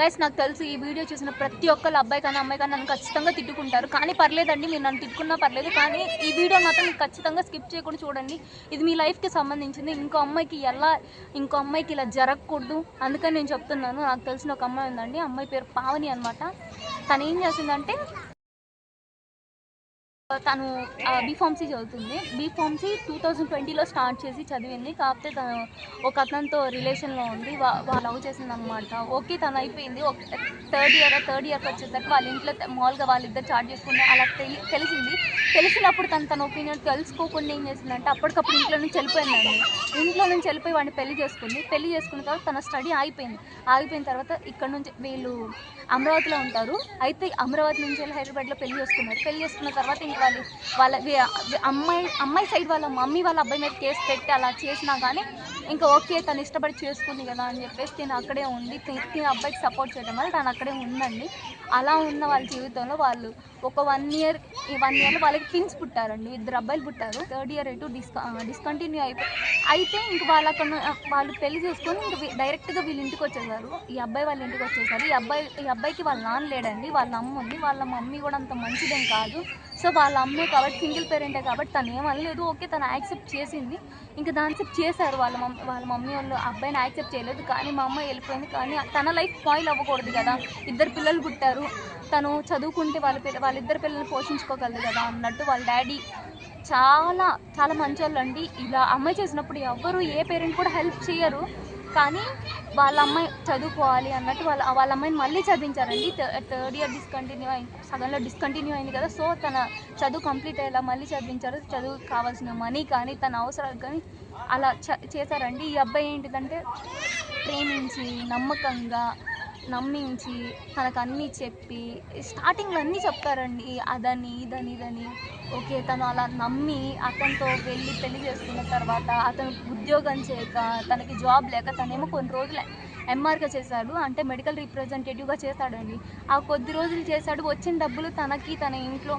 Guys నాకు తెలుసు ఈ వీడియో చూసిన ప్రతి ఒక్కరు అబ్బాయి కానీ అమ్మాయి కానీ నన్ను ఖచ్చితంగా తిట్టుకుంటారు. కానీ పర్లేదండి మీరు నన్ను తిట్టుకున్నా పర్లేదు. కానీ ఈ వీడియో మాత్రం మీరు ఖచ్చితంగా స్కిప్ చేయకుండా చూడండి. ఇది మీ లైఫ్కి సంబంధించింది. ఇంకో అమ్మాయికి ఎలా ఇంకో అమ్మాయికి ఇలా జరగకూడదు. అందుకని నేను చెప్తున్నాను. నాకు తెలిసిన ఒక అమ్మాయి ఉందండి. అమ్మాయి పేరు పావని అనమాట తను ఏం చేసిందంటే తను బీఫార్మసీ చదువుతుంది. బీఫార్మసీ టూ థౌజండ్ ట్వంటీలో స్టార్ట్ చేసి చదివింది. కాకపోతే తను ఒక అతనితో రిలేషన్లో ఉంది. వా- వాళ్ళు లవ్ చేసింది అనమాట ఓకే తను అయిపోయింది. ఒక థర్డ్ ఇయర్ థర్డ్ ఇయర్కి వచ్చేసరికి వాళ్ళ ఇంట్లో మామూలుగా వాళ్ళిద్దరు చాట్ చేసుకుంటే అలా తెలి తెలిసింది. తెలిసినప్పుడు తను తన ఒపీనియన్ తెలుసుకోకుండా ఏం చేసిందంటే అప్పటికప్పుడు ఇంట్లో నుంచి వెళ్ళిపోయిందండి. ఇంట్లో నుంచి వెళ్ళిపోయి వాడిని పెళ్ళి చేసుకుంది. పెళ్ళి చేసుకున్న తర్వాత తన స్టడీ ఆగిపోయింది. ఆగిపోయిన తర్వాత ఇక్కడ నుంచి వీళ్ళు అమరావతిలో ఉంటారు. అయితే అమరావతి నుంచి వెళ్ళి హైదరాబాద్లో పెళ్ళి చేసుకున్నారు. పెళ్ళి చేసుకున్న తర్వాత ఇంక వాళ్ళు వాళ్ళ అమ్మాయి అమ్మాయి సైడ్ వాళ్ళ మమ్మీ వాళ్ళ అబ్బాయి మీద కేసు పెట్టి అలా చేసినా కానీ ఇంకా ఓకే తను ఇష్టపడి చేసుకుంది కదా అని చెప్పేసి తిను అక్కడే ఉంది. తి- తిన అబ్బాయికి సపోర్ట్ చేయడం వల్ల తను అక్కడే ఉందండి. అలా ఉన్న వాళ్ళ జీవితంలో వాళ్ళు ఒక వన్ ఇయర్ ఈ వన్ ఇయర్లో వాళ్ళకి ట్విన్స్ పుట్టారండి. ఇద్దరు అబ్బాయిలు పుట్టారు. థర్డ్ ఇయర్ ఎటు డిస్క డిస్కంటిన్యూ అయిపోయి అయితే ఇంక వాళ్ళ అక్కడ వాళ్ళు పెళ్ళి చేసుకొని ఇంక డైరెక్ట్గా వీళ్ళ ఇంటికి వచ్చేసారు. ఈ అబ్బాయి వాళ్ళ ఇంటికి వచ్చేసారు. ఈ అబ్బాయి ఈ అబ్బాయికి వాళ్ళ నాన్న లేడండి. వాళ్ళ అమ్మ ఉంది. వాళ్ళ మమ్మీ కూడా అంత మంచిదేం కాదు. సో వాళ్ళ అమ్మే కాబట్టి సింగిల్ పేరెంటే కాబట్టి తను ఏమనలేదు ఓకే తను యాక్సెప్ట్ చేసింది. ఇంకా దాన్ని యాక్సెప్ట్ చేశారు వాళ్ళ మమ్మీ వాళ్ళ మమ్మీ వాళ్ళు. అబ్బాయిని యాక్సెప్ట్ చేయలేదు కానీ మా అమ్మాయి వెళ్ళిపోయింది కానీ తన లైఫ్ స్పాయిల్ అవ్వకూడదు కదా. ఇద్దరు పిల్లలు పుట్టారు. తను చదువుకుంటే వాళ్ళ పిల్ల వాళ్ళిద్దరు పిల్లల్ని పోషించుకోగలదు కదా అన్నట్టు వాళ్ళ డాడీ చాలా చాలా మంచోళ్ళు అండి ఇలా అమ్మాయి చేసినప్పుడు ఎవ్వరు ఏ పేరెంట్ కూడా హెల్ప్ చేయరు. కానీ వాళ్ళ అమ్మాయి చదువుకోవాలి అన్నట్టు వాళ్ళ వాళ్ళ అమ్మాయిని మళ్ళీ చదివించారండి. థర్డ్ ఇయర్ డిస్కంటిన్యూ అయింది సగంలో డిస్కంటిన్యూ అయింది కదా. సో తన చదువు కంప్లీట్ అయ్యేలా మళ్ళీ చదివించారు. చదువు కావాల్సిన మనీ కానీ తన అవసరాలు కానీ అలా చేశారండి. ఈ అబ్బాయి ఏంటిదంటే ప్రేమించి నమ్మకంగా నమ్మించి తనకు అన్నీ చెప్పి స్టార్టింగ్లో అన్నీ చెప్తారండి. అదని ఇదని ఇదని. ఓకే తను అలా నమ్మి అతనితో వెళ్ళి పెళ్ళి చేసుకున్న తర్వాత అతను ఉద్యోగం చేయక తనకి జాబ్ లేక తనేమో కొన్ని రోజులు ఎంఆర్గా చేశాడు. అంటే మెడికల్ రిప్రజెంటేటివ్గా చేశాడండి ఆ కొద్ది రోజులు చేశాడు. వచ్చిన డబ్బులు తనకి తన ఇంట్లో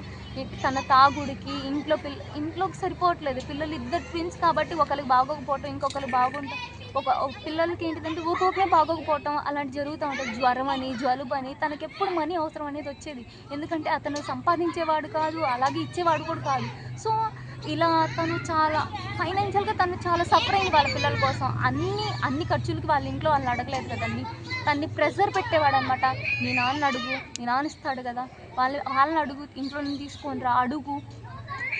తన తాగుడికి ఇంట్లో పిల్ల ఇంట్లోకి సరిపోవట్లేదు. పిల్లలు ఇద్దరు ట్విన్స్ కాబట్టి ఒకరికి బాగోకపోవటం ఇంకొకరు బాగుంటాం ఒక పిల్లలకి ఏంటిదంటే ఒక్కొక్కరే బాగోకపోవటం అలాంటి జరుగుతూ ఉంటుంది. జ్వరం అని జలుబు అని తనకి ఎప్పుడు మనీ అవసరం అనేది వచ్చేది. ఎందుకంటే అతను సంపాదించేవాడు కాదు అలాగే ఇచ్చేవాడు కూడా కాదు. సో ఇలా తను చాలా ఫైనాన్షియల్గా తను చాలా సఫర్ అయింది వాళ్ళ పిల్లల కోసం. అన్ని అన్ని ఖర్చులకి వాళ్ళ ఇంట్లో వాళ్ళని అడగలేదు కదండి. తన్ని ప్రెషర్ పెట్టేవాడు అనమాట మీ నాన్న అడుగు నీ నాన్న ఇస్తాడు కదా. వాళ్ళ వాళ్ళని అడుగు ఇంట్లో నుంచి తీసుకొని రా అడుగు.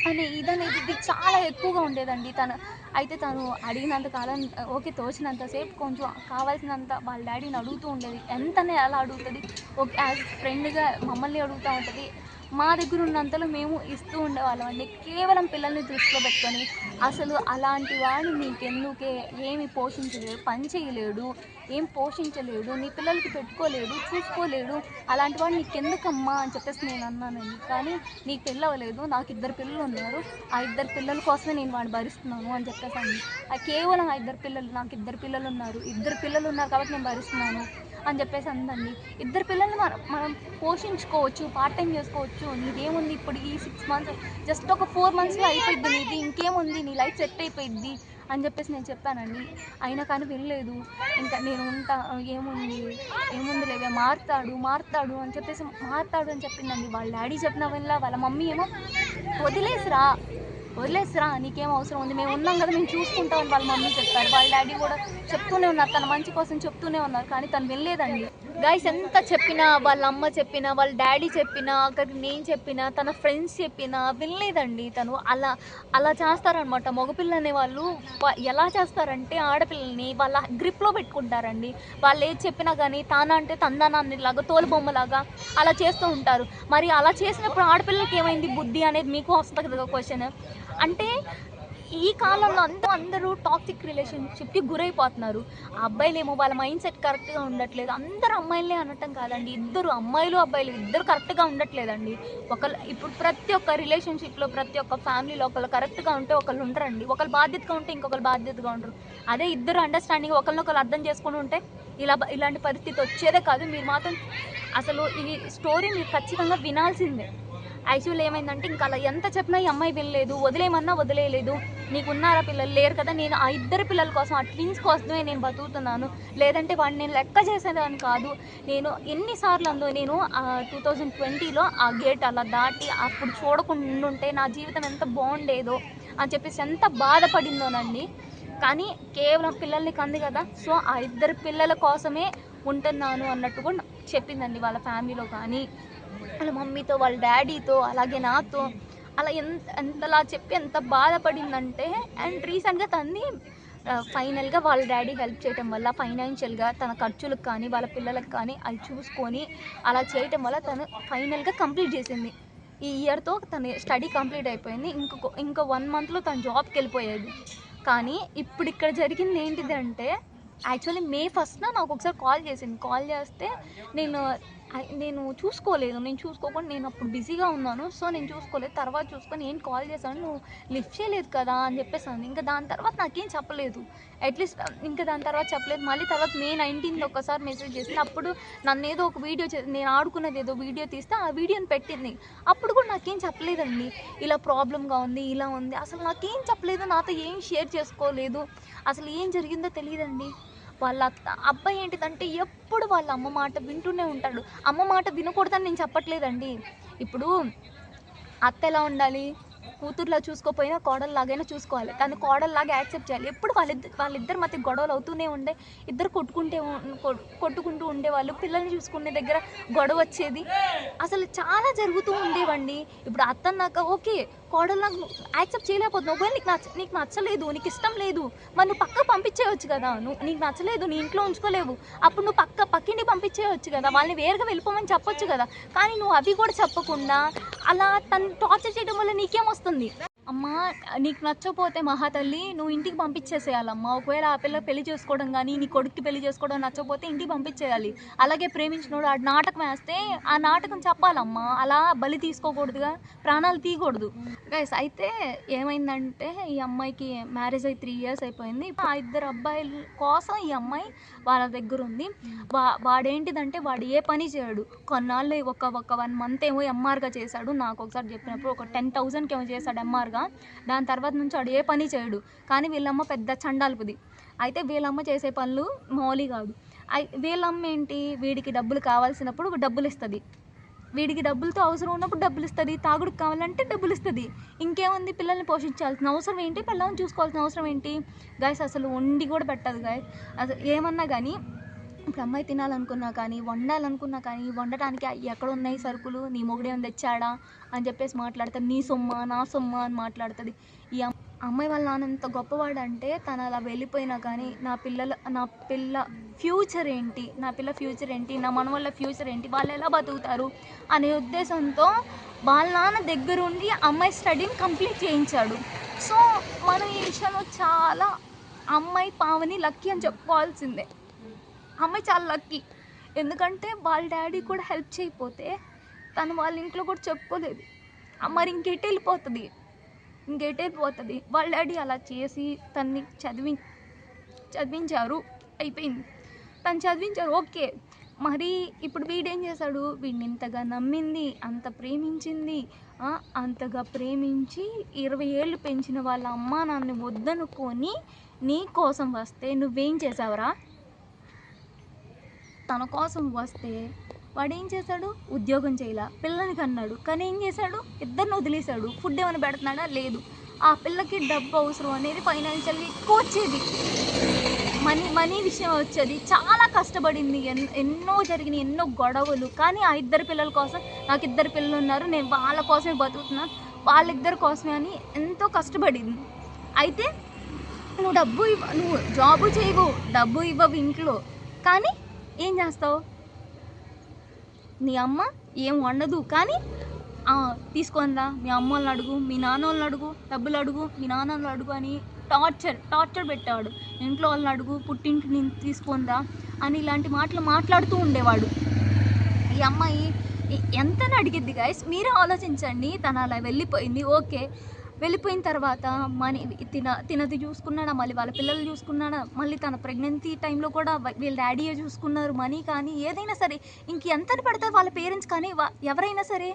అనే ఇదనేది ఇది చాలా ఎక్కువగా ఉండేదండి తను. అయితే తను అడిగినంత కాలం ఓకే తోచినంతసేపు కొంచెం కావాల్సినంత వాళ్ళ డాడీని అడుగుతూ ఉండేది. ఎంతనే అలా అడుగుతుంది. ఓకే యాజ్ ఫ్రెండ్గా మమ్మల్ని అడుగుతూ ఉంటుంది. మా దగ్గర ఉన్నంతలో మేము ఇస్తూ ఉండేవాళ్ళం అండి కేవలం పిల్లల్ని దృష్టిలో పెట్టుకొని అసలు అలాంటి వాడిని నీకెందుకే? ఏమి పోషించలేడు పని చేయలేడు ఏం పోషించలేడు నీ పిల్లలకి పెట్టుకోలేడు చూసుకోలేడు అలాంటి వాడు నీకెందుకమ్మా అని చెప్పేసి నేను అన్నానండి. కానీ నీకు పెళ్ళవలేదు నాకు ఇద్దరు పిల్లలు ఉన్నారు. ఆ ఇద్దరు పిల్లల కోసమే నేను వాడిని భరిస్తున్నాను అని చెప్పేసి అండి ఆ కేవలం ఆ ఇద్దరు పిల్లలు నాకు ఇద్దరు పిల్లలు ఉన్నారు. ఇద్దరు పిల్లలు ఉన్నారు కాబట్టి నేను భరిస్తున్నాను. అని చెప్పేసి అందండి. ఇద్దరు పిల్లల్ని మనం మనం పోషించుకోవచ్చు పార్ట్ టైం చేసుకోవచ్చు. నీదేముంది ఇప్పుడు ఈ సిక్స్ మంత్స్ జస్ట్ ఒక ఫోర్ మంత్స్లో అయిపోయింది నీది ఇంకేముంది? నీ లైఫ్ సెట్ అయిపోయింది అని చెప్పేసి నేను చెప్పానండి. అయినా కానీ వినలేదు. ఇంకా నేను ఉంటా ఏముంది? ఏముంది లేవే మారుతాడు మారుతాడు అని చెప్పేసి మారుతాడు అని చెప్పిందండి. వాళ్ళ డాడీ చెప్పిన వల్ల వాళ్ళ మమ్మీ ఏమో వదిలేసిరా వదిలేసిరా నీకేం అవసరం ఉంది? మేము ఉన్నాం కదా మేము చూసుకుంటామని వాళ్ళ మమ్మీ చెప్పారు. వాళ్ళ డాడీ కూడా చెప్తూనే ఉన్నారు తన మంచి కోసం చెప్తూనే ఉన్నారు కానీ తను వినలేదండి. గైస్ ఎంత చెప్పినా వాళ్ళ అమ్మ చెప్పినా వాళ్ళ డాడీ చెప్పినా అక్కడికి నేను చెప్పినా తన ఫ్రెండ్స్ చెప్పినా వినలేదండి తను. అలా అలా చేస్తారనమాట మగపిల్ల అనే వాళ్ళు ఎలా చేస్తారంటే ఆడపిల్లల్ని వాళ్ళ గ్రిప్లో పెట్టుకుంటారండి. వాళ్ళు ఏది చెప్పినా కానీ తానా అంటే తందానాన్ని లాగా అలా చేస్తూ ఉంటారు. మరి అలా చేసినప్పుడు ఆడపిల్లలకి ఏమైంది? బుద్ధి అనేది మీకు వస్తుంది కదా క్వశ్చన్ అంటే ఈ కాలంలో అందరూ అందరూ టాక్సిక్ రిలేషన్షిప్కి గురైపోతున్నారు. ఆ అబ్బాయిలేమో వాళ్ళ మైండ్ సెట్ కరెక్ట్గా ఉండట్లేదు. అందరు అమ్మాయిలే అనటం కాదండి. ఇద్దరు అమ్మాయిలు అబ్బాయిలు ఇద్దరు కరెక్ట్గా ఉండట్లేదండి. ఒకళ్ళు ఇప్పుడు ప్రతి ఒక్క రిలేషన్షిప్లో ప్రతి ఒక్క ఫ్యామిలీలో ఒకళ్ళు కరెక్ట్గా ఉంటే ఒకళ్ళు ఉండరండి. ఒకళ్ళు బాధ్యతగా ఉంటే ఇంకొకరు బాధ్యతగా ఉండరు. అదే ఇద్దరు అండర్స్టాండింగ్ ఒకరినొకరు అర్థం చేసుకుని ఉంటే ఇలా ఇలాంటి పరిస్థితి వచ్చేదే కాదు. మీరు మాత్రం అసలు ఈ స్టోరీ మీరు ఖచ్చితంగా వినాల్సిందే. యాక్చువల్ ఏమైందంటే ఇంకా అలా ఎంత చెప్పినా ఈ అమ్మాయి వినలేదు వదిలేయమన్నా వదిలేయలేదు. నీకు ఉన్నారా పిల్లలు లేరు కదా నేను ఆ ఇద్దరు పిల్లల కోసం ఆ ట్విన్స్ కోసమే నేను బతుకుతున్నాను. లేదంటే వాడిని నేను లెక్క చేసేదాన్ని కాదు. నేను ఎన్నిసార్లు అందో నేను టూ థౌజండ్ ట్వంటీలో ఆ గేట్ అలా దాటి అప్పుడు చూడకుండా ఉంటే నా జీవితం ఎంత బాగుండేదో అని చెప్పేసి ఎంత బాధపడిందోనండి. కానీ కేవలం పిల్లల్ని కంది కదా సో ఆ ఇద్దరు పిల్లల కోసమే ఉంటున్నాను అన్నట్టు కూడా చెప్పిందండి వాళ్ళ ఫ్యామిలీలో కానీ. వాళ్ళ మమ్మీతో వాళ్ళ డాడీతో అలాగే నాతో అలా ఎంత ఎంతలా చెప్పి ఎంత బాధపడిందంటే అండ్ రీసెంట్గా తన్ని ఫైనల్గా వాళ్ళ డాడీ హెల్ప్ చేయటం వల్ల ఫైనాన్షియల్గా తన ఖర్చులకు కానీ వాళ్ళ పిల్లలకు కానీ అవి చూసుకొని అలా చేయటం వల్ల తను ఫైనల్గా కంప్లీట్ చేసింది. ఈ ఇయర్తో తన స్టడీ కంప్లీట్ అయిపోయింది. ఇంకొక ఇంకో వన్ మంత్లో తన జాబ్కి వెళ్ళిపోయేది. కానీ ఇప్పుడు ఇక్కడ జరిగింది ఏంటిది అంటే యాక్చువల్లీ మే ఫస్ట్న నాకు ఒకసారి కాల్ చేసింది. కాల్ చేస్తే నేను నేను చూసుకోలేదు. నేను చూసుకోకుండా నేను అప్పుడు బిజీగా ఉన్నాను. సో నేను చూసుకోలేదు. తర్వాత చూసుకొని ఏం కాల్ చేశాను. నువ్వు లిఫ్ట్ చేయలేదు కదా అని చెప్పేసాను ఇంకా దాని తర్వాత నాకేం చెప్పలేదు. అట్లీస్ట్ ఇంకా దాని తర్వాత చెప్పలేదు. మళ్ళీ తర్వాత మే నైన్టీన్త్ ఒకసారి మెసేజ్ చేసింది. అప్పుడు నన్ను ఏదో ఒక వీడియో నేను ఆడుకున్నది ఏదో వీడియో తీస్తే ఆ వీడియోని పెట్టింది. అప్పుడు కూడా నాకేం చెప్పలేదండి. ఇలా ప్రాబ్లంగా ఉంది ఇలా ఉంది. అసలు నాకేం చెప్పలేదు. నాతో ఏం షేర్ చేసుకోలేదు. అసలు ఏం జరిగిందో తెలియదండి. వాళ్ళ అత్త అబ్బాయి ఏంటిదంటే ఎప్పుడు వాళ్ళ అమ్మ మాట వింటూనే ఉంటాడు. అమ్మ మాట వినకూడదని నేను చెప్పట్లేదండి. ఇప్పుడు అత్త ఎలా ఉండాలి? కూతురులా చూసుకోపోయినా కోడల్లాగైనా చూసుకోవాలి. తను కోడల్లాగా యాక్సెప్ట్ చేయాలి. ఎప్పుడు వాళ్ళిద్దరు వాళ్ళిద్దరు మధ్య గొడవలు అవుతూనే ఉండే ఇద్దరు కొట్టుకుంటే కొట్టుకుంటూ ఉండేవాళ్ళు. పిల్లల్ని చూసుకునే దగ్గర గొడవ వచ్చేది. అసలు చాలా జరుగుతూ ఉండేవండి. ఇప్పుడు అత్త నాకు ఓకే కోడలు నాకు యాక్సెప్ట్ చేయలేకపోతున్నావు ఒకవేళ నీకు నచ్చ నీకు నచ్చలేదు నీకు ఇష్టం లేదు మరి నువ్వు పక్క పంపించేయచ్చు కదా. నువ్వు నీకు నచ్చలేదు నీ ఇంట్లో ఉంచుకోలేవు. అప్పుడు నువ్వు పక్క పక్కింటి పంపించేయచ్చు కదా. వాళ్ళని వేరుగా వెళ్ళిపోమని చెప్పొచ్చు కదా. కానీ నువ్వు అవి కూడా చెప్పకుండా అలా తను టార్చర్ చేయడం వల్ల నీకేం వస్తుంది? них అమ్మా నీకు నచ్చకపోతే మహాతల్లి నువ్వు ఇంటికి పంపించేసేయాలమ్మా. ఒకవేళ ఆ పిల్ల పెళ్ళి చేసుకోవడం కానీ నీ కొడుక్కి పెళ్ళి చేసుకోవడం నచ్చకపోతే ఇంటికి పంపించేయాలి. అలాగే ప్రేమించినోడు ఆ నాటకం వేస్తే ఆ నాటకం చెప్పాలమ్మా. అలా బలి తీసుకోకూడదుగా ప్రాణాలు తీయకూడదు. గైస్ అయితే ఏమైందంటే ఈ అమ్మాయికి మ్యారేజ్ అయి త్రీ ఇయర్స్ అయిపోయింది. ఆ ఇద్దరు అబ్బాయిల కోసం ఈ అమ్మాయి వాళ్ళ దగ్గర ఉంది వా వాడేంటిదంటే వాడు ఏ పని చేయడు. కొన్నాళ్ళు ఒక ఒక వన్ మంత్ ఏమో ఎంఆర్గా చేశాడు. నాకు ఒకసారి చెప్పినప్పుడు ఒక టెన్ థౌజండ్కి ఏమో చేశాడు ఎంఆర్గా దాని తర్వాత నుంచి వాడు ఏ పని చేయడు. కానీ వీళ్ళమ్మ పెద్ద చండాలపుది. అయితే వీళ్ళమ్మ చేసే పనులు మౌలి కాదు. అయి వీళ్ళమ్మ ఏంటి? వీడికి డబ్బులు కావాల్సినప్పుడు డబ్బులు ఇస్తుంది. వీడికి డబ్బులతో అవసరం ఉన్నప్పుడు డబ్బులు ఇస్తుంది. తాగుడుకు కావాలంటే డబ్బులు ఇస్తుంది. ఇంకేముంది? పిల్లల్ని పోషించాల్సిన అవసరం ఏంటి? పిల్లల్ని చూసుకోవాల్సిన అవసరం ఏంటి? గాయస్ అసలు వండి కూడా పెట్టదు గాయస్ అసలు ఏమన్నా కానీ ఇప్పుడు అమ్మాయి తినాలనుకున్నా కానీ వండాలనుకున్నా కానీ వండటానికి ఎక్కడ ఉన్నాయి సరుకులు? నీ మొగుడేమో తెచ్చాడా? అని చెప్పేసి మాట్లాడుతుంది నీ సొమ్మ నా సొమ్మ అని మాట్లాడుతుంది. ఈ అమ్- అమ్మాయి వాళ్ళ నాన్న ఎంత గొప్పవాడంటే తను అలా వెళ్ళిపోయినా కానీ నా పిల్లల నా పిల్ల ఫ్యూచర్ ఏంటి? నా పిల్ల ఫ్యూచర్ ఏంటి? నా మన వాళ్ళ ఫ్యూచర్ ఏంటి? వాళ్ళు ఎలా బతుకుతారు? అనే ఉద్దేశంతో వాళ్ళ నాన్న దగ్గరుండి అమ్మాయి స్టడీని కంప్లీట్ చేయించాడు. సో మనం ఈ విషయంలో చాలా అమ్మాయి పావని లక్కీ అని చెప్పుకోవాల్సిందే. అమ్మాయి చాలా లక్కీ ఎందుకంటే వాళ్ళ డాడీ కూడా హెల్ప్ చేయకపోతే తను వాళ్ళ ఇంట్లో కూడా చెప్పుకోలేదు. మరి ఇంకెటు వెళ్ళిపోతుంది? ఇంకెటు వెళ్ళిపోతుంది? వాళ్ళ డాడీ అలా చేసి తన్ని చదివి చదివించారు. అయిపోయింది. తను చదివించారు. ఓకే. మరి ఇప్పుడు వీడేం చేశాడు? వీడిని ఇంతగా నమ్మింది అంత ప్రేమించింది. అంతగా ప్రేమించి ఇరవై ఏళ్ళు పెంచిన వాళ్ళ అమ్మ నాన్న వద్దనుకొని నీ కోసం వస్తే నువ్వేం చేసావురా? తన కోసం వస్తే వాడు ఏం చేశాడు? ఉద్యోగం చేయలా. పిల్లని కన్నాడు. కానీ ఏం చేశాడు? ఇద్దరిని వదిలేశాడు. ఫుడ్ ఏమైనా పెడుతున్నాడా? లేదు. ఆ పిల్లకి డబ్బు అవసరం అనేది ఫైనాన్షియల్గా ఎక్కువ వచ్చేది. మనీ మనీ విషయం వచ్చేది. చాలా కష్టపడింది. ఎన్ ఎన్నో జరిగినాయి ఎన్నో గొడవలు. కానీ ఆ ఇద్దరు పిల్లల కోసం నాకు ఇద్దరు పిల్లలు ఉన్నారు. నేను వాళ్ళ కోసమే బతుకుతున్నాను వాళ్ళిద్దరి కోసమే అని ఎంతో కష్టపడింది. అయితే నువ్వు డబ్బు ఇవ్వ నువ్వు జాబు చేయవు. డబ్బు ఇవ్వవు ఇంట్లో. కానీ ఏం చేస్తావు? నీ అమ్మ ఏం వండదు కానీ తీసుకుందా తీసుకొందా మీ అమ్మ వాళ్ళని అడుగు మీ నాన్న వాళ్ళని అడుగు డబ్బులు అడుగు మీ నాన్న వాళ్ళని అడుగు అని టార్చర్ టార్చర్ పెట్టేవాడు. ఇంట్లో వాళ్ళని అడుగు పుట్టింటి నేను తీసుకుందా అని ఇలాంటి మాటలు మాట్లాడుతూ ఉండేవాడు. ఈ అమ్మాయి ఎంత ఎంతని అడిగిద్ది గాయస్ మీరే ఆలోచించండి. తను అలా వెళ్ళిపోయింది. ఓకే. వెళ్ళిపోయిన తర్వాత మనీ తిన తినది చూసుకున్నాడా మళ్ళీ వాళ్ళ పిల్లలు చూసుకున్నాడా మళ్ళీ తన ప్రెగ్నెన్సీ టైంలో కూడా వీళ్ళ డాడీయే చూసుకున్నారు మనీ కానీ ఏదైనా సరే ఇంక ఎంతని పెడతారు వాళ్ళ పేరెంట్స్ కానీ వా- ఎవరైనా సరే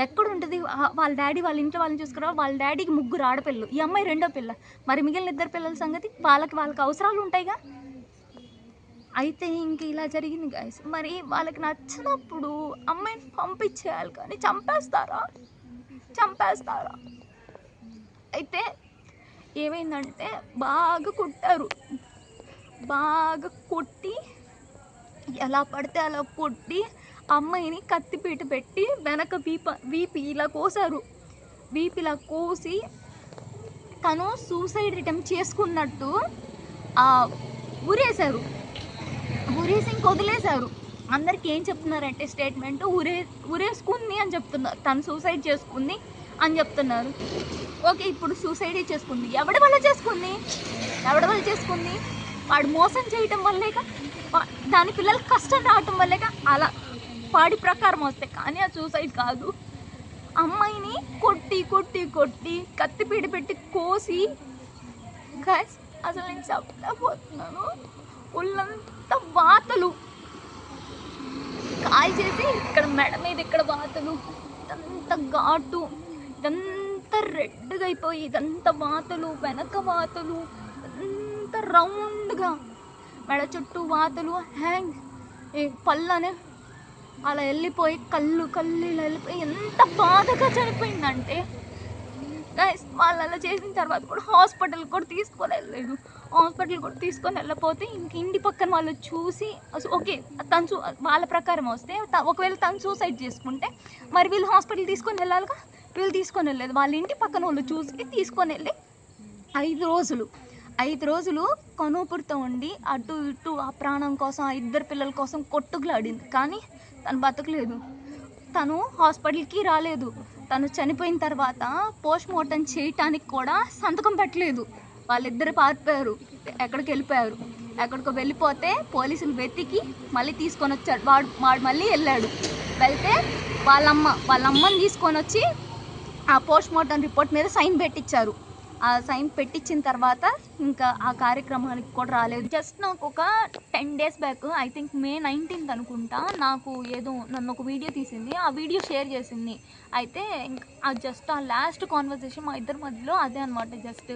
ఎక్కడ ఉంటుంది వాళ్ళ డాడీ వాళ్ళ ఇంట్లో వాళ్ళని చూసుకురా వాళ్ళ డాడీకి ముగ్గురు ఆడపిల్లలు ఈ అమ్మాయి రెండో పిల్ల మరి మిగిలిన ఇద్దరు పిల్లల సంగతి వాళ్ళకి వాళ్ళకి అవసరాలు ఉంటాయిగా? అయితే ఇంక ఇలా జరిగింది గాయస్ మరి వాళ్ళకి నచ్చినప్పుడు అమ్మాయిని పంపించేయాలి కానీ చంపేస్తారా? చంపేస్తారా? అయితే ఏమైందంటే బాగా కొట్టారు. బాగా కొట్టి ఎలా పడితే అలా కొట్టి అమ్మాయిని కత్తిపీట పెట్టి వెనక వీప వీపి ఇలా కోసారు. వీపి ఇలా కోసి తను సూసైడ్ అటెంప్ట్ చేసుకున్నట్టు ఆ, ఉరేశారు ఉరేసి ఇంక వదిలేశారు. అందరికి ఏం చెప్తున్నారంటే స్టేట్మెంట్ ఉరే ఉరేసుకుంది అని చెప్తున్నారు. తను సూసైడ్ చేసుకుంది. అని చెప్తున్నారు. ఓకే ఇప్పుడు సూసైడ్ చేసుకుంది. ఎవడి వల్ల చేసుకుంది? ఎవడి వల్ల చేసుకుంది? వాడు మోసం చేయటం వల్లేక దాని పిల్లలకు కష్టం రావటం వల్లేక అలా వాడి ప్రకారం వస్తే కానీ అది సూసైడ్ కాదు. అమ్మాయిని కొట్టి కొట్టి కొట్టి కత్తిపీట పెట్టి కోసి అసలు నేను చెప్పలేకపోతున్నాను ఒళ్ళంతా వాతలు. కాల్ చేసి ఇక్కడ మెడ మీద ఇక్కడ వాతలు. అంత ఘాటు. ఇదంతా రెడ్గా అయిపోయి ఇదంతా వాతలు వెనక వాతలు ఇదంతా రౌండ్గా. మెడ చుట్టూ వాతలు హ్యాంగ్. ఈ పళ్ళనే అలా వెళ్ళిపోయి కళ్ళు కళ్ళు ఇలా వెళ్ళిపోయి ఎంత బాధగా చనిపోయిందంటే వాళ్ళు అలా చేసిన తర్వాత కూడా హాస్పిటల్ కూడా తీసుకొని వెళ్ళలేదు. హాస్పిటల్ కూడా తీసుకొని వెళ్ళకపోతే ఇంక ఇంటి పక్కన వాళ్ళు చూసి అసలు ఓకే తను చూ వాళ్ళ ప్రకారం వస్తే ఒకవేళ తను సూసైడ్ చేసుకుంటే మరి వీళ్ళు హాస్పిటల్ తీసుకొని వెళ్ళాలిగా? వీళ్ళు తీసుకొని వెళ్ళలేదు. వాళ్ళ ఇంటి పక్కన వాళ్ళు చూసి తీసుకొని వెళ్ళి ఐదు రోజులు. ఐదు రోజులు కనుపురితో ఉండి అటు ఇటు ఆ ప్రాణం కోసం ఆ ఇద్దరు పిల్లల కోసం కొట్టుకులాడింది. కానీ తను బతకలేదు. తను హాస్పిటల్కి రాలేదు. తను చనిపోయిన తర్వాత పోస్ట్ మార్టం చేయటానికి కూడా సంతకం పెట్టలేదు. వాళ్ళిద్దరు పారిపోయారు. ఎక్కడికి వెళ్ళిపోయారు. ఎక్కడికో వెళ్ళిపోతే పోలీసులు వెతికి మళ్ళీ తీసుకొని వచ్చాడు. వాడు వాడు మళ్ళీ వెళ్ళాడు. వెళ్తే వాళ్ళమ్మ వాళ్ళమ్మని తీసుకొని వచ్చి ఆ పోస్ట్ మార్టం రిపోర్ట్ మీద సైన్ పెట్టించారు ఆ సైన్ పెట్టించిన తర్వాత ఇంకా ఆ కార్యక్రమానికి కూడా రాలేదు. జస్ట్ నాకు ఒక ten days back I think May nineteenth అనుకుంటా నాకు ఏదో నన్ను ఒక వీడియో తీసింది. ఆ వీడియో షేర్ చేసింది. అయితే ఆ జస్ట్ ఆ లాస్ట్ కాన్వర్జేషన్ మా ఇద్దరి మధ్యలో అదే అనమాట జస్ట్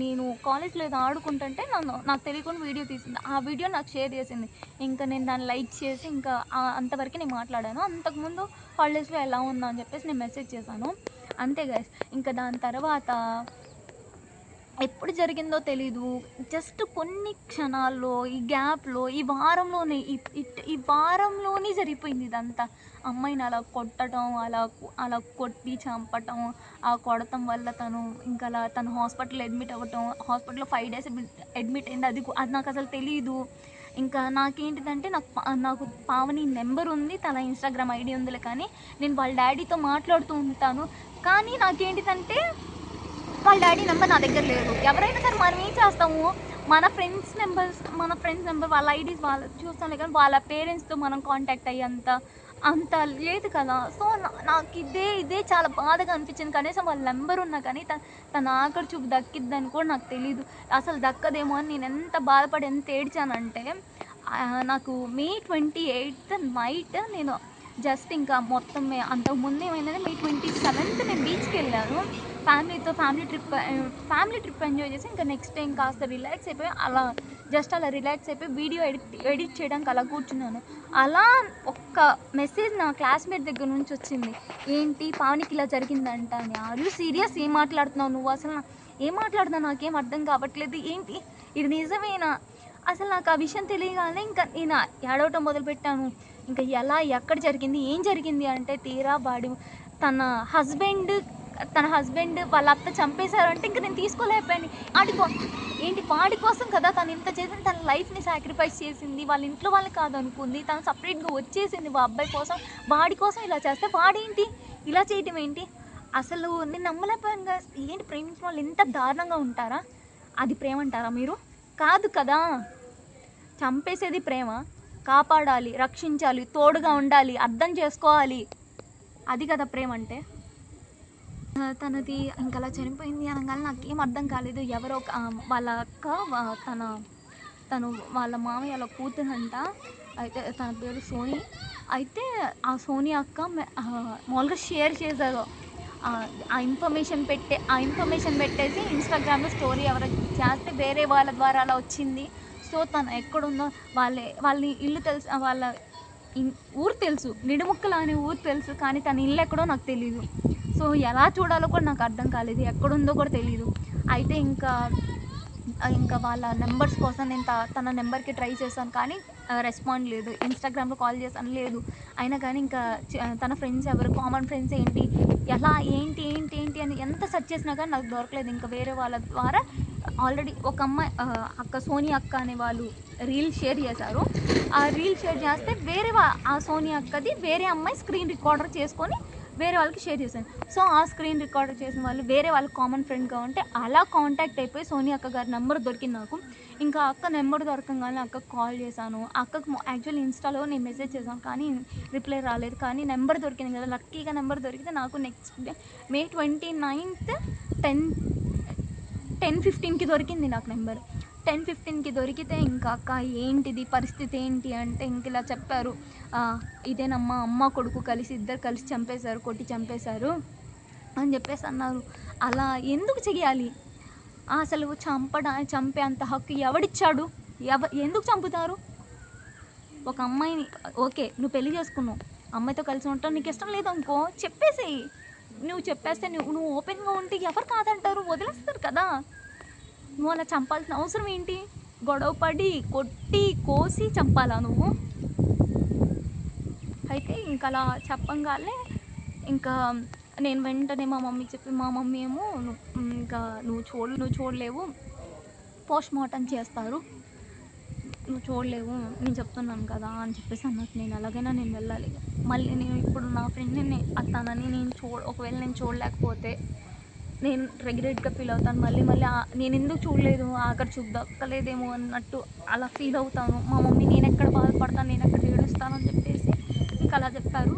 నేను కాలేజ్లో ఏదో ఆడుకుంటుంటే నన్ను నాకు తెలియకుండా వీడియో తీసింది. ఆ వీడియో నాకు షేర్ చేసింది. ఇంకా నేను దాన్ని లైక్ చేసి ఇంకా అంతవరకు నేను మాట్లాడాను. అంతకుముందు హాలిడేస్లో ఎలా ఉందా అని చెప్పేసి నేను మెసేజ్ చేశాను. అంతే గైస్ ఇంకా దాని తర్వాత ఎప్పుడు జరిగిందో తెలీదు. జస్ట్ కొన్ని క్షణాల్లో ఈ గ్యాప్లో ఈ వారంలోనే ఈ ఈ వారంలోనే జరిగిపోయింది ఇదంతా. అమ్మాయిని అలా కొట్టడం అలా అలా కొట్టి చంపటం ఆ కొడటం వల్ల తను ఇంకా అలా తను హాస్పిటల్ అడ్మిట్ అవ్వటం హాస్పిటల్లో ఫైవ్ డేస్ అడ్మిట్ అయింది. అది అది నాకు అసలు తెలియదు ఇంకా నాకేంటిదంటే నాకు పా- నాకు పావని నెంబర్ ఉంది తన ఇన్స్టాగ్రామ్ ఐడి ఉందిలే కానీ నేను వాళ్ళ డాడీతో మాట్లాడుతూ ఉంటాను. కానీ నాకేంటిదంటే వాళ్ళ డాడీ నెంబర్ నా దగ్గర లేదు. ఎవరైనా సరే మనం ఏం చేస్తాము? మన ఫ్రెండ్స్ నెంబర్స్ మన ఫ్రెండ్స్ నెంబర్ వాళ్ళ ఐడీస్ వాళ్ళ చూస్తాం కానీ వాళ్ళ పేరెంట్స్తో మనం కాంటాక్ట్ అయ్యేంత అంత లేదు కదా. సో నాకు ఇదే ఇదే చాలా బాధగా అనిపించింది. కనీసం వాళ్ళ నెంబర్ ఉన్నా కానీ తన తన ఆఖరి చూపు దక్కిద్దని కూడా నాకు తెలియదు అసలు దక్కదేమో అని నేను ఎంత బాధపడి ఎంత ఏడ్చానంటే నాకు మే ట్వంటీ ఎయిత్ నైట్ నేను జస్ట్ ఇంకా మొత్తం అంతకు ముందు ఏమైందంటే మే ట్వంటీ సెవెంత్ నేను బీచ్కి వెళ్ళాను. ఫ్యామిలీతో family trip family trip enjoy చేసి ఇంకా నెక్స్ట్ టైం కాస్త రిలాక్స్ అయిపోయి అలా జస్ట్ అలా రిలాక్స్ అయిపోయి వీడియో ఎడిట్ ఎడిట్ చేయడానికి అలా కూర్చున్నాను. అలా ఒక్క మెసేజ్ నా క్లాస్మేట్ దగ్గర నుంచి వచ్చింది. ఏంటి? పావనికి ఇలా జరిగిందంట అని. ఆర్ యూ సీరియస్ ఏం మాట్లాడుతున్నావు నువ్వు? అసలు నా- ఏం మాట్లాడుతున్నావు? నాకేం అర్థం కావట్లేదు. ఏంటి? ఇది నిజమేనా? అసలు నాకు ఆ విషయం తెలియగానే ఇంకా నేను ఏడవటం మొదలుపెట్టాను. ఇంకా ఎలా ఎక్కడ జరిగింది? ఏం జరిగింది? అంటే తీరా వాడు తన హస్బెండ్ తన హస్బెండ్ వాళ్ళ అత్త చంపేశారు అంటే ఇంకా నేను తీసుకోలేకపోయాను. వాడి ఏంటి వాడి కోసం కదా తను ఇంత చేసింది. తన లైఫ్ని సాక్రిఫైస్ చేసింది. వాళ్ళ ఇంట్లో వాళ్ళు కాదనుకుంది. తను సపరేట్గా వచ్చేసింది వా అబ్బాయి కోసం. వాడి కోసం ఇలా చేస్తే వాడేంటి? ఇలా చేయటం ఏంటి? అసలు నేను నమ్మలేకపోయాను కదా. ఏంటి ప్రేమించిన వాళ్ళు ఇంత దారుణంగా ఉంటారా? అది ప్రేమ అంటారా మీరు? కాదు కదా. చంపేసేది ప్రేమ. కాపాడాలి రక్షించాలి తోడుగా ఉండాలి అర్థం చేసుకోవాలి. అది కదా ప్రేమ అంటే. తనది తనది ఇంకలా చనిపోయింది అనగానే నాకేం అర్థం కాలేదు. ఎవరో ఒక- వాళ్ళ అక్క తన తను వాళ్ళ మామయ్య వాళ్ళ కూతురంట. అయితే తన పేరు సోని. అయితే ఆ సోనీ అక్క మామూలుగా షేర్ చేశారు. ఆ ఇన్ఫర్మేషన్ పెట్టే ఆ ఇన్ఫర్మేషన్ పెట్టేసి ఇన్స్టాగ్రామ్లో స్టోరీ ఎవరు చేస్తే వేరే వాళ్ళ ద్వారా అలా వచ్చింది. సో తను ఎక్కడుందో వాళ్ళే వాళ్ళని ఇల్లు తెలుసు వాళ్ళ ఊరు తెలుసు. నిడుముక్కల అనే ఊరు తెలుసు కానీ తన ఇల్లు ఎక్కడో నాకు తెలియదు సో ఎలా చూడాలో కూడా నాకు అర్థం కాలేదు. ఎక్కడుందో కూడా తెలియదు అయితే ఇంకా ఇంకా వాళ్ళ నెంబర్స్ కోసం నేను తన నెంబర్కి ట్రై చేశాను కానీ రెస్పాండ్ లేదు. ఇన్స్టాగ్రామ్లో కాల్ చేశాను లేదు. అయినా కానీ ఇంకా తన ఫ్రెండ్స్ ఎవరు కామన్ ఫ్రెండ్స్ ఏంటి? ఎలా ఏంటి ఏంటి ఏంటి అని ఎంత సెర్చ్ చేసినా కానీ నాకు దొరకలేదు. ఇంకా వేరే వాళ్ళ ద్వారా ఆల్రెడీ ఒక అమ్మాయి అక్క సోనీ అక్క అనే వాళ్ళు రీల్ షేర్ చేశారు. ఆ రీల్ షేర్ చేస్తే వేరే ఆ సోనీ అక్కది వేరే అమ్మాయి స్క్రీన్ రికార్డర్ చేసుకొని వేరే వాళ్ళకి షేర్ చేశాను సో ఆ స్క్రీన్ రికార్డర్ చేసిన వాళ్ళు వేరే వాళ్ళ కామన్ ఫ్రెండ్గా ఉంటే అలా కాంటాక్ట్ అయిపోయి సోనీ అక్క గారి నెంబర్ దొరికింది నాకు. ఇంకా అక్క నెంబర్ దొరకంగానే అక్కకు కాల్ చేశాను. అక్కకు యాక్చువల్లీ ఇన్స్టాలో నేను మెసేజ్ చేశాను కానీ రిప్లై రాలేదు. కానీ నెంబర్ దొరికింది కదా లక్కీగా నెంబర్ దొరికితే నాకు next day May twenty ninth ten ten ఫిఫ్టీన్కి దొరికింది నాకు నెంబర్. టెన్ ఫిఫ్టీన్కి దొరికితే ఇంకా అక్క ఏంటిది పరిస్థితి ఏంటి అంటే ఇంక ఇలా చెప్పారు. ఇదేనమ్మా అమ్మ కొడుకు కలిసి ఇద్దరు కలిసి చంపేశారు కొట్టి చంపేశారు అని చెప్పేసి అన్నారు. అలా ఎందుకు చెయ్యాలి? అసలు చంపడా చంపే అంత హక్కు ఎవడిచ్చాడు? ఎవ ఎందుకు చంపుతారు? ఒక అమ్మాయిని ఓకే నువ్వు పెళ్ళి చేసుకున్నావు. అమ్మాయితో కలిసి ఉంటావు నీకు ఇష్టం లేదు అనుకో చెప్పేసేయి. నువ్వు చెప్పేస్తే నువ్వు నువ్వు ఓపెన్గా ఉంటే ఎవరు కాదంటారు? వదిలేస్తారు కదా. నువ్వు అలా చంపాల్సిన అవసరం ఏంటి? గొడవ పడి కొట్టి కోసి చంపాలా నువ్వు? అయితే ఇంకా అలా చెప్పంగానే ఇంకా నేను వెంటనే మా మమ్మీ చెప్పి మా మమ్మీ ఏమో ఇంకా నువ్వు చూడ నువ్వు చూడలేవు. పోస్ట్ మార్టం చేస్తారు. నువ్వు చూడలేవు నేను చెప్తున్నాను కదా అని చెప్పేసి అన్నట్టు నేను ఎలాగైనా నేను వెళ్ళాలి. మళ్ళీ నేను ఇప్పుడు నా ఫ్రెండ్ని తనని నేను చూ ఒకవేళ నేను చూడలేకపోతే నేను రెగ్యులేట్గా ఫీల్ అవుతాను. మళ్ళీ మళ్ళీ నేను ఎందుకు చూడలేదు ఆఖరి చూపు దక్కలేదేమో అన్నట్టు అలా ఫీల్ అవుతాను. మా మమ్మీ నేను ఎక్కడ బాధపడతాను నేను ఎక్కడ ఏడుస్తాను అని చెప్పేసి ఇంకా అలా చెప్పారు.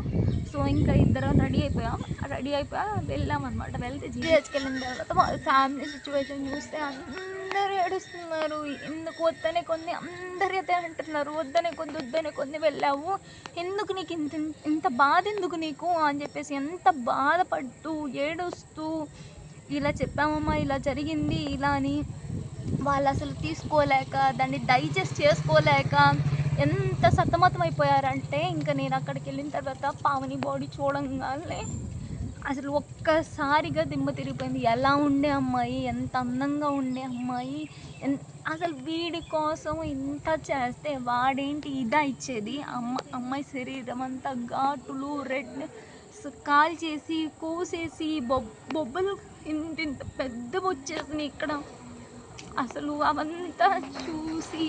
సో ఇంకా ఇద్దరం రెడీ అయిపోయాం. రెడీ అయిపోయా వెళ్ళాం అనమాట వెళ్తే జీహెచ్కి వెళ్ళిన తర్వాత మా ఫ్యామిలీ సిచ్యువేషన్ చూస్తే అందరూ ఏడుస్తున్నారు. ఎందుకు వద్దనే కొన్ని అందరు అయితే అంటున్నారు. వద్దనే కొన్ని వద్దనే కొన్ని వెళ్ళావు. ఎందుకు నీకు ఇంత ఇంత బాధ ఎందుకు నీకు అని చెప్పేసి ఎంత బాధపడుతూ ఏడుస్తూ ఇలా చెప్పామమ్మా ఇలా జరిగింది ఇలా అని వాళ్ళు అసలు తీసుకోలేక దాన్ని డైజెస్ట్ చేసుకోలేక ఎంత సతమతం అయిపోయారంటే ఇంకా నేను అక్కడికి వెళ్ళిన తర్వాత పావని బాడీ చూడంగానే అసలు ఒక్కసారిగా దిమ్మ తిరిగిపోయింది. ఎలా ఉండే అమ్మాయి? ఎంత అందంగా ఉండే అమ్మాయి? ఎన్- అసలు వీడి కోసం ఇంత చేస్తే వాడేంటి ఇదా ఇచ్చేది? అమ్మ అమ్మాయి శరీరం అంతా ఘాటులు రెడ్ కాల్ చేసి కోసేసి బొబ్బలు ఇంత ఇంత పెద్ద వచ్చేసినాయి ఇక్కడ. అసలు అవంతా చూసి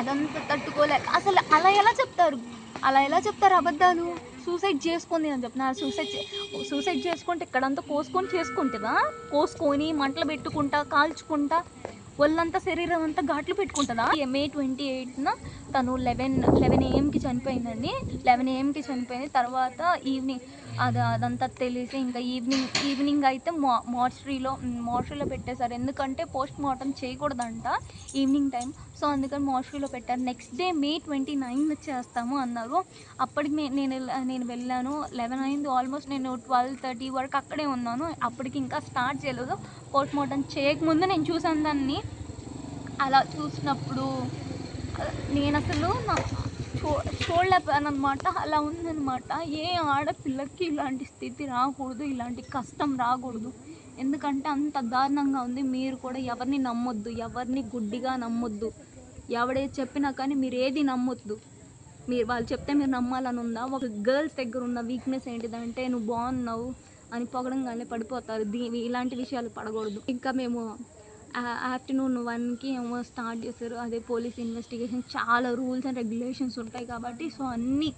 అదంతా తట్టుకోలేక అసలు అలా ఎలా చెప్తారు? అలా ఎలా చెప్తారు అబద్ధాలు? సూసైడ్ చేసుకుంది అని చెప్పిన సూసైడ్ సూసైడ్ చేసుకుంటే ఇక్కడంతా కోసుకొని చేసుకుంటుందా? కోసుకొని మంటలు పెట్టుకుంటా కాల్చుకుంటా ఒళ్ళంతా శరీరం అంతా ఘాట్లు పెట్టుకుంటుందా? మే ట్వంటీ ఎయిట్న తను లెవెన్ లెవెన్ ఏఎంకి చనిపోయిందండి. లెవెన్ ఏఎంకి చనిపోయింది. తర్వాత ఈవినింగ్ అది అదంతా తెలిసి ఇంకా ఈవినింగ్ ఈవినింగ్ అయితే మా మార్చరీలో మార్చరీలో పెట్టేశారు. ఎందుకంటే పోస్ట్ మార్టం చేయకూడదంట. ఈవినింగ్ టైం సో అందుకని మార్చరీలో పెట్టారు. Next day May twenty nine చేస్తాము అన్నారు. అప్పటికి నేను నేను వెళ్ళాను. లెవెన్ అయింది. ఆల్మోస్ట్ నేను ట్వెల్వ్ థర్టీ వరకు అక్కడే ఉన్నాను. అప్పటికి ఇంకా స్టార్ట్ చేయలేదు. పోస్ట్ మార్టం చేయకముందు నేను చూసాను దాన్ని. అలా చూసినప్పుడు నేను అసలు నా చూ చూడలేకపోయానమాట అనమాట అలా ఉందన్నమాట. ఏ ఆడపిల్లకి ఇలాంటి స్థితి రాకూడదు. ఇలాంటి కష్టం రాకూడదు. ఎందుకంటే అంత దారుణంగా ఉంది. మీరు కూడా ఎవరిని నమ్మొద్దు. ఎవరిని గుడ్డిగా నమ్మొద్దు. ఎవడే చెప్పినా కానీ మీరు ఏది నమ్మొద్దు. మీరు వాళ్ళు చెప్తే మీరు నమ్మాలని ఉందా? ఒక గర్ల్స్ దగ్గర ఉన్న వీక్నెస్ ఏంటిదంటే నువ్వు బాగున్నావు అని పొగడంగానే పడిపోతారు. దీ ఇలాంటి విషయాలు పడకూడదు. ఇంకా మేము ఆఫ్టర్నూన్ వన్కి ఏమో స్టార్ట్ చేశారు. అదే పోలీస్ ఇన్వెస్టిగేషన్. చాలా రూల్స్ అండ్ రెగ్యులేషన్స్ ఉంటాయి కాబట్టి సో అన్నీ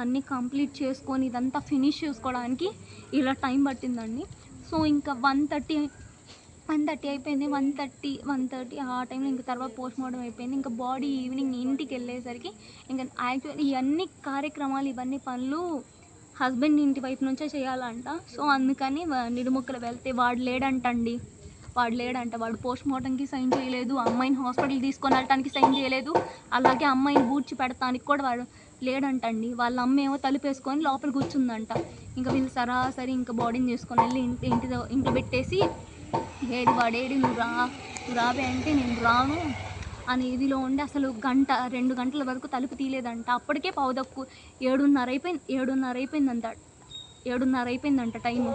అన్నీ కంప్లీట్ చేసుకొని ఇదంతా ఫినిష్ చేసుకోవడానికి ఇలా టైం పట్టిందండి. సో ఇంకా వన్ థర్టీ వన్ థర్టీ అయిపోయింది వన్ థర్టీ వన్ థర్టీ ఆ టైంలో ఇంకా తర్వాత పోస్ట్ మార్టం అయిపోయింది. ఇంకా బాడీ ఈవినింగ్ ఇంటికి వెళ్ళేసరికి ఇంకా యాక్చువల్ ఇవన్నీ కార్యక్రమాలు ఇవన్నీ పనులు హస్బెండ్ ఇంటి వైపు నుంచే చేయాలంట. సో అందుకని నిడుముక్కలు వెళ్తే వాడు లేడంటండి. వాడు లేడంట. వాడు పోస్ట్ మార్టంకి సైన్ చేయలేదు. అమ్మాయిని హాస్పిటల్ తీసుకొని వెళ్ళటానికి సైన్ చేయలేదు. అలాగే అమ్మాయిని బూడ్చి పెడతానికి కూడా వాడు లేడంటండి. వాళ్ళ అమ్మ ఏమో తలుపేసుకొని లోపల కూర్చుందంట. ఇంకా వీళ్ళు సరాసరి ఇంకా బాడీని చేసుకొని వెళ్ళి ఇంటి ఇంటి ఇంట్లో పెట్టేసి ఏడి వాడేడి నువ్వు రా నువ్వు రావే అంటే నేను రాను. అని ఇదిలో ఉండి అసలు గంట రెండు గంటల వరకు తలుపు తీయలేదంట. అప్పటికే పావుదక్కు ఏడున్నర అయిపోయింది ఏడున్నర అయిపోయిందంట. ఏడున్నర అయిపోయిందంట టైము.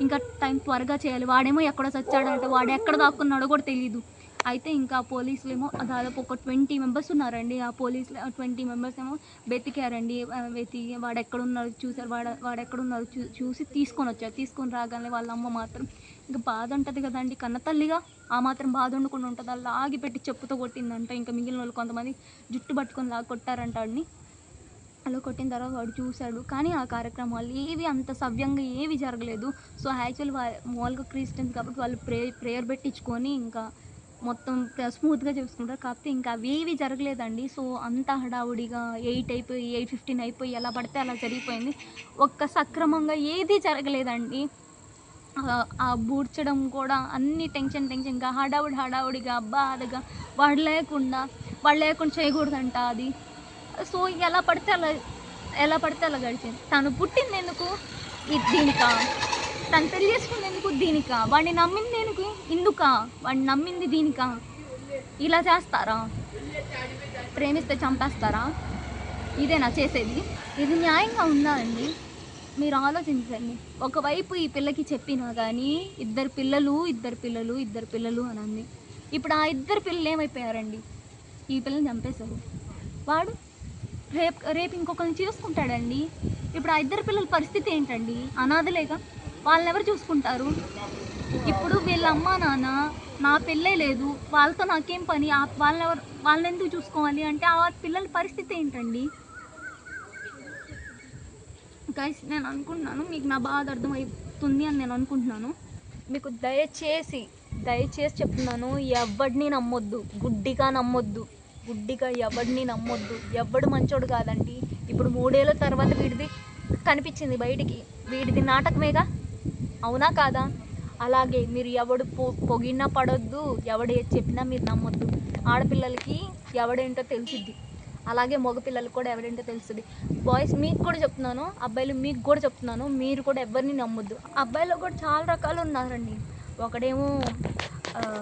ఇంకా టైం త్వరగా చేయాలి. వాడేమో ఎక్కడ చచ్చాడంట. వాడు ఎక్కడ దాక్కున్నాడో కూడా తెలియదు అయితే ఇంకా పోలీసులు ఏమో దాదాపు ఒక ట్వంటీ మెంబర్స్ ఉన్నారండి. ఆ పోలీసులు ట్వంటీ మెంబర్స్ ఏమో వెతికారండి. ఆ, వెతికి వాడు ఎక్కడున్నారో చూసారు వాడు వాడు ఎక్కడున్నారో చూ చూసి తీసుకొని వచ్చారు. తీసుకొని రాగానే వాళ్ళ అమ్మ మాత్రం ఇంకా బాధ ఉంటుంది కదండి. కన్న తల్లిగా ఆ మాత్రం బాధ ఉండకుండా ఉంటుంది? అలా ఆగిపెట్టి చెప్పుతో కొట్టిందంట. ఇంకా మిగిలిన వాళ్ళు కొంతమంది జుట్టు పట్టుకొని లాగా కొట్టారంట వాడిని అలా కొట్టిన తర్వాత వాడు చూశాడు. కానీ ఆ కార్యక్రమాలు ఏవి అంత సవ్యంగా ఏవి జరగలేదు. సో యాక్చువల్ వా మామూలుగా క్రిస్టియన్స్ కాబట్టి వాళ్ళు ప్రే ప్రేయర్ పెట్టించుకొని ఇంకా మొత్తం స్మూత్గా చేసుకుంటారు. కాకపోతే ఇంకా అవి ఏవి జరగలేదండి. సో అంత హడావుడిగా ఎయిట్ అయిపోయి ఎయిట్ ఫిఫ్టీన్ అయిపోయి ఎలా పడితే అలా జరిగిపోయింది. ఒక్క సక్రమంగా ఏది జరగలేదండి. బూడ్చడం కూడా అన్ని టెన్షన్ టెన్షన్గా హడావుడి హడావుడిగా బాధగా వాడు లేకుండా వాడు లేకుండా చేయకూడదంట అది. సో ఎలా పడితే అలా ఎలా పడితే అలా గడిచింది. తను పుట్టింది ఎందుకు? ఇది దీనికా. తను పెళ్ళి చేసుకుంది ఎందుకు? దీనికా. వాడిని నమ్మింది ఎందుకు? ఇందుకా. వాడిని నమ్మింది దీనికా. ఇలా చేస్తారా? ప్రేమిస్తే చంపేస్తారా? ఇదేనా చేసేది? ఇది న్యాయంగా ఉందా అండి? మీరు ఆలోచించండి. ఒకవైపు ఈ పిల్లకి చెప్పినా కానీ ఇద్దరు పిల్లలు ఇద్దరు పిల్లలు ఇద్దరు పిల్లలు అని అంది. ఇప్పుడు ఆ ఇద్దరు పిల్లలు ఏమైపోయారండి? ఈ పిల్లని చంపేశారు. వాడు రేపు రేపు ఇంకొకరిని చూసుకుంటాడండి. ఇప్పుడు ఆ ఇద్దరు పిల్లల పరిస్థితి ఏంటండి? అనాథలేగా? వాళ్ళని ఎవరు చూసుకుంటారు? ఇప్పుడు వీళ్ళ అమ్మ నాన్న నా పెళ్ళే లేదు. వాళ్ళతో నాకేం పని? ఆ వాళ్ళని ఎవరు వాళ్ళని ఎందుకు చూసుకోవాలి? అంటే ఆ పిల్లల పరిస్థితి ఏంటండి? గైస్ నేను అనుకుంటున్నాను మీకు నా బాధ అర్థమవుతుంది అని నేను అనుకుంటున్నాను. మీకు దయచేసి దయచేసి చెప్తున్నాను ఎవడిని నమ్మొద్దు. గుడ్డిగా నమ్మొద్దు. గుడ్డిగా ఎవడిని నమ్మొద్దు. ఎవడు మంచోడు కాదండి. ఇప్పుడు మూడేళ్ళ తర్వాత వీడిది కనిపించింది బయటికి. వీడిది నాటకమేగా? అవునా కాదా? అలాగే మీరు ఎవడు పొ పొగినా పడొద్దు. ఎవడు ఏది చెప్పినా మీరు నమ్మొద్దు. ఆడపిల్లలకి ఎవడేంటో తెలిసిద్ది. అలాగే మగపిల్లలకు కూడా ఎవరంటే తెలుస్తుంది. బాయ్స్ మీకు కూడా చెప్తున్నాను అబ్బాయిలు మీకు కూడా చెప్తున్నాను మీరు కూడా ఎవరిని నమ్మొద్దు. అబ్బాయిలో కూడా చాలా రకాలు ఉన్నారండి. ఒకడేమో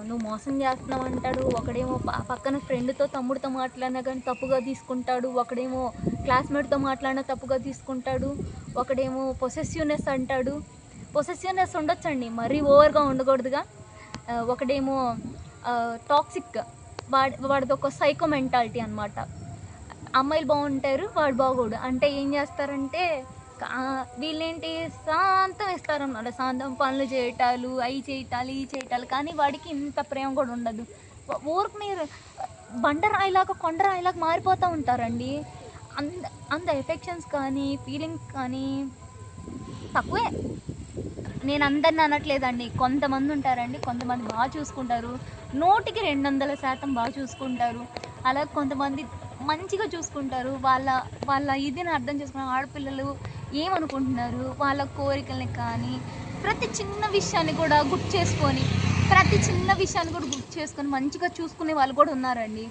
నువ్వు మోసం చేస్తున్నావు అంటాడు ఒకడేమో పక్కన ఫ్రెండ్తో తమ్ముడితో మాట్లాడినా కానీ తప్పుగా తీసుకుంటాడు ఒకడేమో క్లాస్మేట్తో మాట్లాడినా తప్పుగా తీసుకుంటాడు ఒకడేమో పొసెసివ్నెస్ అంటాడు. పొసెసివ్నెస్ ఉండొచ్చండి మరీ ఓవర్గా ఉండకూడదుగా. ఒకడేమో టాక్సిక్ వాడి వాడిది ఒక సైకో మెంటాలిటీ అనమాట అమ్మాయిలు బాగుంటారు వాడు బాగోడు. అంటే ఏం చేస్తారంటే వీళ్ళేంటి శాంతం ఇస్తారన్నమాట. శాంతం పనులు చేయటాలు అవి చేయటాలు ఇవి చేయటాలు. కానీ వాడికి ఇంత ప్రేమ కూడా ఉండదు. ఊరికి మీరు బండరాయిలాగా కొండరాయిలాగా మారిపోతూ ఉంటారండి. అంద అంత ఎఫెక్షన్స్ కానీ ఫీలింగ్స్ కానీ తక్కువే. నేను అందరిని అనట్లేదండి. కొంతమంది ఉంటారండి కొంతమంది బాగా చూసుకుంటారు. నూటికి రెండు వందల శాతం బాగా చూసుకుంటారు. అలా కొంతమంది మంచిగా చూసుకుంటారు. వాళ్ళ వాళ్ళ ఇదిని అర్థం చేసుకున్న ఆడపిల్లలు ఏమనుకుంటున్నారు? వాళ్ళ కోరికల్ని కానీ ప్రతి చిన్న విషయాన్ని కూడా గుర్తు చేసుకొని ప్రతి చిన్న విషయాన్ని కూడా గుర్తు చేసుకొని మంచిగా చూసుకునే వాళ్ళు కూడా ఉన్నారండి.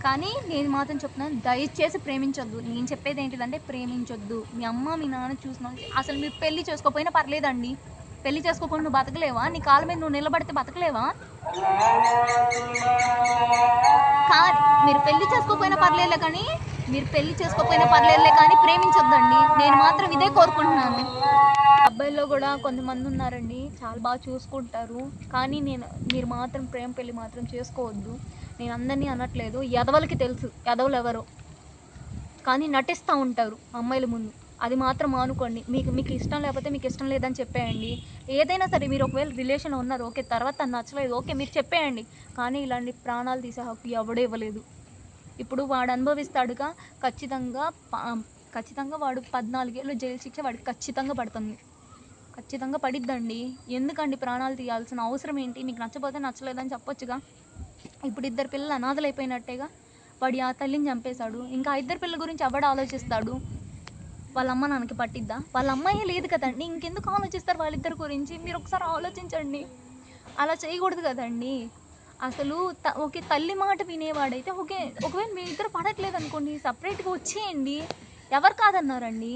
కానీ నేను మాత్రం చెప్తున్నాను దయచేసి ప్రేమించొద్దు. నేను చెప్పేది ఏంటిదంటే ప్రేమించొద్దు. మీ అమ్మ మీ నాన్న చూసిన అసలు మీరు పెళ్ళి చేసుకోకపోయినా పర్లేదండి. పెళ్ళి చేసుకోకుండా నువ్వు బతకలేవా? నీ కాళ్ళ మీద నువ్వు నిలబడితే బతకలేవా? కానీ మీరు పెళ్ళి చేసుకోకపోయినా పర్లేదులే కానీ మీరు పెళ్ళి చేసుకోకపోయినా పర్లేదులే కానీ ప్రేమించొద్దండి. నేను మాత్రం ఇదే కోరుకుంటున్నాను. అబ్బాయిల్లో కూడా కొంతమంది ఉన్నారండి చాలా బాగా చూసుకుంటారు. కానీ నేను మీరు మాత్రం ప్రేమ పెళ్ళి మాత్రం చేసుకోవద్దు. నేను అందరినీ అనట్లేదు. ఎదవలకి తెలుసు ఎదవలు ఎవరో. కానీ నటిస్తూ ఉంటారు అమ్మాయిల ముందు. అది మాత్రం మానుకోండి మీకు మీకు ఇష్టం లేకపోతే మీకు ఇష్టం లేదని చెప్పేయండి. ఏదైనా సరే మీరు ఒకవేళ రిలేషన్ ఉన్నారు ఓకే తర్వాత నచ్చలేదు ఓకే మీరు చెప్పేయండి. కానీ ఇలాంటి ప్రాణాలు తీసే హక్కు ఎవడూ ఇవ్వలేదు. ఇప్పుడు వాడు అనుభవిస్తాడుగా ఖచ్చితంగా ఖచ్చితంగా వాడు పద్నాలుగేళ్ళు జైలు శిక్ష వాడికి ఖచ్చితంగా పడుతుంది. ఖచ్చితంగా పడిద్దండి. ఎందుకండి ప్రాణాలు తీయాల్సిన అవసరం ఏంటి? మీకు నచ్చపోతే నచ్చలేదని చెప్పొచ్చుగా. ఇప్పుడు ఇద్దరు పిల్లలు అనాథలైపోయినట్టేగా వాడి ఆ తల్లిని చంపేశాడు. ఇంకా ఇద్దరు పిల్లల గురించి ఎవడు ఆలోచిస్తాడు? వాళ్ళ అమ్మ నాన్నకి పట్టిద్దా? వాళ్ళ అమ్మాయి లేదు కదండి. ఇంకెందుకు ఆలోచిస్తారు వాళ్ళిద్దరి గురించి? మీరు ఒకసారి ఆలోచించండి. అలా చేయకూడదు కదండి. అసలు త ఓకే తల్లి మాట వినేవాడైతే ఓకే ఒకవేళ మీ ఇద్దరు పడట్లేదు అనుకోండి సపరేట్గా వచ్చేయండి. ఎవరు కాదన్నారండి?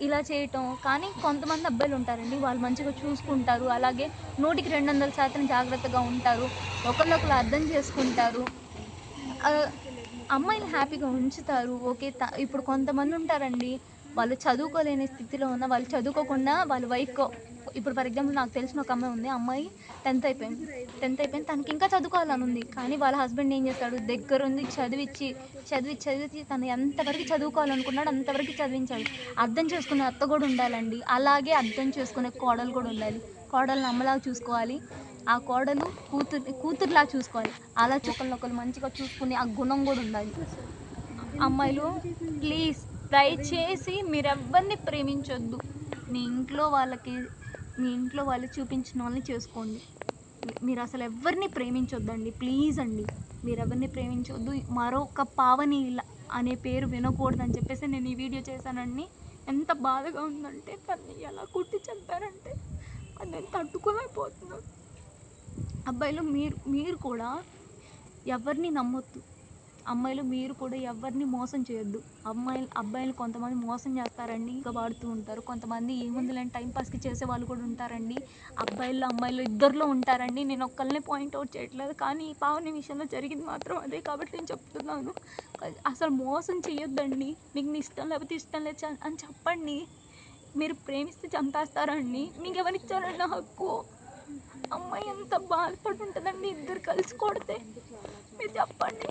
ఇలా చేయటం. కానీ కొంతమంది అబ్బాయిలు ఉంటారండి. వాళ్ళు మంచిగా చూసుకుంటారు. అలాగే నూటికి రెండు వందల శాతం జాగ్రత్తగా ఉంటారు. ఒకరినొకరు అర్థం చేసుకుంటారు. అమ్మాయిని హ్యాపీగా ఉంచుతారు. ఓకే త- ఇప్పుడు కొంతమంది ఉంటారండి. వాళ్ళు చదువుకోలేని స్థితిలో ఉన్న వాళ్ళు చదువుకోకుండా వాళ్ళ వైఫ్కో ఇప్పుడు ఫర్ ఎగ్జాంపుల్ నాకు తెలిసిన ఒక అమ్మాయి ఉంది అమ్మాయి టెన్త్ అయిపోయింది. టెన్త్ అయిపోయింది తనకి ఇంకా చదువుకోవాలని ఉంది. కానీ వాళ్ళ హస్బెండ్ ఏం చేస్తాడు? దగ్గరుంది చదివించి చదివి చదివించి తను ఎంతవరకు చదువుకోవాలనుకున్నాడు అంతవరకు చదివించాడు. అర్థం చేసుకునే అత్త కూడా ఉండాలండి. అలాగే అర్థం చేసుకునే కోడలు కూడా ఉండాలి. కోడలను అమ్మలాగా చూసుకోవాలి. ఆ కోడలు కూతురు కూతురులా చూసుకోవాలి. అలా ఒకరినొకరు మంచిగా చూసుకుని ఆ గుణం కూడా ఉండాలి. అమ్మాయిలు ప్లీజ్ దయచేసి మీరెవ్వరిని ప్రేమించొద్దు. మీ ఇంట్లో వాళ్ళకి మీ ఇంట్లో వాళ్ళు చూపించిన వాళ్ళని చేసుకోండి. మీరు అసలు ఎవరిని ప్రేమించొద్దండి. ప్లీజ్ అండి. మీరు ఎవరిని ప్రేమించొద్దు. మరొక పావని ఇలా అనే పేరు వినకూడదని చెప్పేసి నేను ఈ వీడియో చేశానండి. ఎంత బాధగా ఉందంటే తన్ని ఎలా కుట్టి చంపారంటే అది నేను తట్టుకోలేకపోతున్నాను. అబ్బాయిలు మీరు మీరు కూడా ఎవరిని నమ్మొద్దు. అమ్మాయిలు మీరు కూడా ఎవరిని మోసం చేయొద్దు. అమ్మాయిలు అబ్బాయిలు కొంతమంది మోసం చేస్తారండి ఇంకా వాడుతూ ఉంటారు. కొంతమంది ఏముందిలేని టైం పాస్కి చేసే వాళ్ళు కూడా ఉంటారండి. అబ్బాయిలు అమ్మాయిలు ఇద్దరిలో ఉంటారండి. నేను ఒక్కళ్ళని పాయింట్ అవుట్ చేయట్లేదు. కానీ ఈ పావని విషయంలో జరిగింది మాత్రం అదే కాబట్టి నేను చెప్తున్నాను. అసలు మోసం చేయొద్దండి. మీకు ఇష్టం లేకపోతే ఇష్టం లేదు అని చెప్పండి. మీరు ప్రేమిస్తే చంపేస్తారండి. మీకు ఎవరిచ్చారండి హక్కు? అమ్మాయి ఎంత బాధపడి ఉంటుందండి ఇద్దరు కలిసి కొడితే. మీరు చెప్పండి.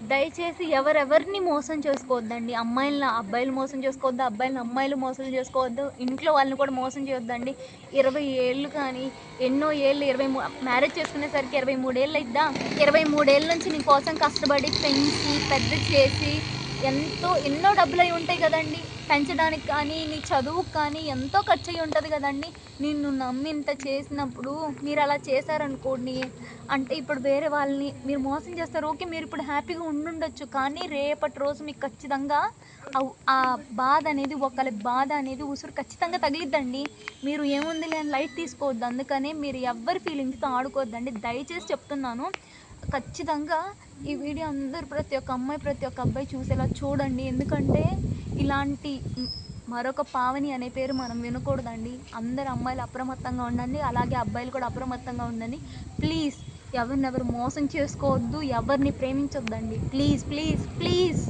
దయచేసి ఎవరెవరిని మోసం చేసుకోవద్దండి. అమ్మాయిలను అబ్బాయిలు మోసం చేసుకోవద్దు అబ్బాయిలను అమ్మాయిలు మోసం చేసుకోవద్దు. ఇంట్లో వాళ్ళని కూడా మోసం చేయొద్దండి. ఇరవై ఏళ్ళు కానీ ఎన్నో ఏళ్ళు ఇరవై మ్యారేజ్ చేసుకునేసరికి ఇరవై మూడేళ్ళు అయిద్దా? ఇరవై మూడేళ్ళ నుంచి నీ కోసం కష్టపడి పెంచి పెద్ద చేసి ఎంతో ఎన్నో డబ్బులు అయి ఉంటాయి కదండి. పెంచడానికి కానీ నీ చదువుకు కానీ ఎంతో ఖర్చు అయి ఉంటుంది కదండి. నిన్ను నమ్మి ఇంత చేసినప్పుడు మీరు అలా చేశారనుకోండి అంటే ఇప్పుడు వేరే వాళ్ళని మీరు మోసం చేస్తారు. ఓకే మీరు ఇప్పుడు హ్యాపీగా ఉండుండొచ్చు కానీ రేపటి రోజు మీకు ఖచ్చితంగా ఆ- ఆ బాధ అనేది ఒకరి బాధ అనేది ఉసురు ఖచ్చితంగా తగిలిద్దండి. మీరు ఏముంది లేని లైట్ తీసుకోవద్దు. అందుకనే మీరు ఎవరి ఫీలింగ్స్తో ఆడుకోవద్దండి. దయచేసి చెప్తున్నాను ఖచ్చితంగా ఈ వీడియో అందరు ప్రతి ఒక్క అమ్మాయి ప్రతి ఒక్క అబ్బాయి చూసేలా చూడండి. ఎందుకంటే ఇలాంటి మరొక పావని అనే పేరు మనం వినకూడదండి. అందరు అమ్మాయిలు అప్రమత్తంగా ఉండండి. అలాగే అబ్బాయిలు కూడా అప్రమత్తంగా ఉండండి. ప్లీజ్ ఎవరినెవరు మోసం చేసుకోవద్దు ఎవరిని ప్రేమించొద్దండి. Please please please.